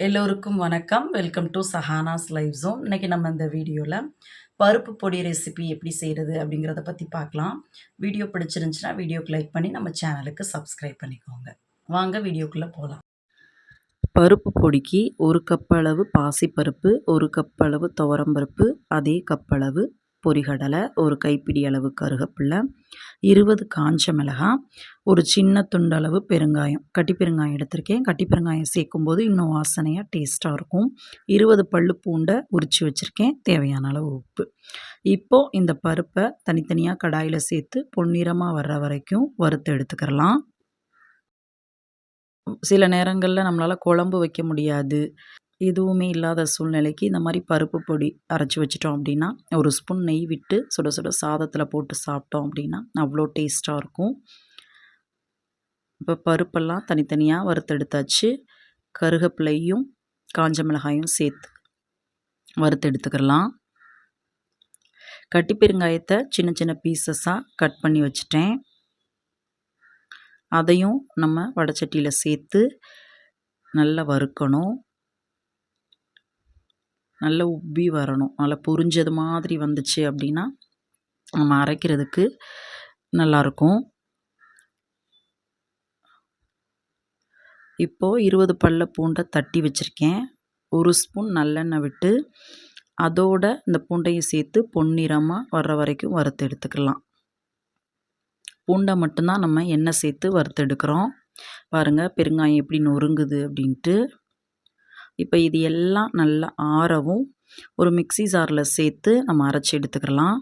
எல்லோருக்கும் வணக்கம். Welcome to Sahana's live zone இன்றைக்கி நம்ம இந்த வீடியோவில் பருப்பு பொடி ரெசிபி எப்படி செய்கிறது அப்படிங்கிறத பற்றி பார்க்கலாம். வீடியோ பிடிச்சிருந்துச்சுன்னா வீடியோக்கு லைக் பண்ணி நம்ம சேனலுக்கு சப்ஸ்கிரைப் பண்ணிக்கோங்க. வாங்க வீடியோக்குள்ளே போகலாம் பருப்பு பொடிக்கு ஒரு கப் அளவு பாசிப்பருப்பு ஒரு கப் அளவு துவரம்பருப்பு அதே கப் அளவு பொரிகடலை ஒரு கைப்பிடி அளவு கருகப்பில்லை இருபது காஞ்ச மிளகாய் ஒரு சின்ன துண்டளவு பெருங்காயம். கட்டி பெருங்காயம் எடுத்திருக்கேன். கட்டி பெருங்காயம் சேர்க்கும்போது இன்னும் வாசனையாக டேஸ்ட்டாக இருக்கும். இருபது பல்லு பூண்டை உரித்து வச்சுருக்கேன். தேவையான அளவு உப்பு. இப்போது இந்த பருப்பை தனித்தனியாக கடாயில் சேர்த்து பொன்னிறமாக வர்ற வரைக்கும் வறுத்து எடுத்துக்கிறலாம். சில நேரங்களில் நம்மளால் குழம்பு வைக்க முடியாது. எதுவுமே இல்லாத சூழ்நிலைக்கு இந்த மாதிரி பருப்பு பொடி அரைச்சி வச்சிட்டோம் அப்படின்னா ஒரு ஸ்பூன் நெய் விட்டு சுட சுட சாதத்தில் போட்டு சாப்பிட்டோம் அப்படின்னா அவ்வளோ டேஸ்ட்டாக இருக்கும். இப்போ பருப்பெல்லாம் தனித்தனியாக வறுத்தெடுத்தாச்சு. கருகப்பிள்ளையும் காஞ்ச மிளகாயும் சேர்த்து வறுத்து எடுத்துக்கலாம் கட்டி பெருங்காயத்தை சின்ன சின்ன பீசஸாக கட் பண்ணி வச்சுட்டேன். அதையும் நம்ம வடச்சட்டியில் சேர்த்து நல்லா வறுக்கணும். நல்லா உப்பி வரணும். நல்லா புரிஞ்சது மாதிரி வந்துச்சு அப்படின்னா நம்ம அரைக்கிறதுக்கு நல்லாயிருக்கும் இப்போது இருபது பல்ல பூண்டை தட்டி வச்சுருக்கேன். ஒரு ஸ்பூன் நல்லெண்ணெய் விட்டு அதோட இந்த பூண்டையும் சேர்த்து பொன்னிறமாக வர்ற வரைக்கும் வறுத்து எடுத்துக்கலாம். பூண்டை மட்டும்தான் நம்ம எண்ணெய் சேர்த்து வறுத்து எடுக்கிறோம். பாருங்கள் பெருங்காயம் எப்படி நொறுங்குது அப்படின்ட்டு. இப்போ இது எல்லாம் நல்லா ஆறவும் ஒரு மிக்சி ஜாரில் சேர்த்து நம்ம அரைச்சி எடுத்துக்கலாம்.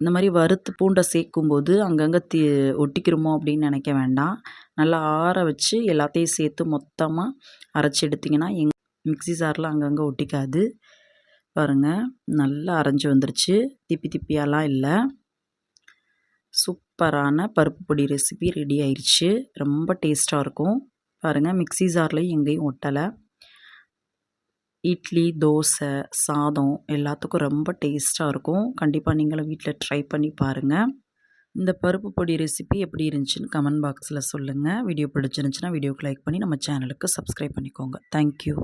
இந்த மாதிரி வறுத்து பூண்டை சேர்க்கும்போது அங்கங்கே தி ஒட்டிக்கிறோமோ அப்படின்னு நினைக்க வேண்டாம். நல்லா ஆற வச்சு எல்லாத்தையும் சேர்த்து மொத்தமாக அரைச்சி எடுத்திங்கன்னா எங் மிக்சி ஜாரில் அங்கங்கே ஒட்டிக்காது. பாருங்கள் நல்லா அரைஞ்சி வந்துருச்சு. திப்பி திப்பியாலாம் இல்லை. சூப்பரான பருப்பு பொடி ரெசிபி ரெடி ஆயிடுச்சு ரொம்ப டேஸ்ட்டாக இருக்கும். பாருங்கள் மிக்ஸி ஜார்லேயும் எங்கேயும் ஒட்டலை. இட்லி தோசை சாதம் எல்லாத்துக்கும் ரொம்ப டேஸ்ட்டாக இருக்கும். கண்டிப்பாக நீங்களும் வீட்டில் ட்ரை பண்ணி பாருங்கள் இந்த பருப்பு பொடி ரெசிபி எப்படி இருந்துச்சுன்னு கமெண்ட் பாக்ஸில் சொல்லுங்கள் வீடியோ பிடிச்சிருந்துச்சுன்னா வீடியோக்கு லைக் பண்ணி நம்ம சேனலுக்கு சப்ஸ்கிரைப் பண்ணிக்கோங்க. தேங்க்யூ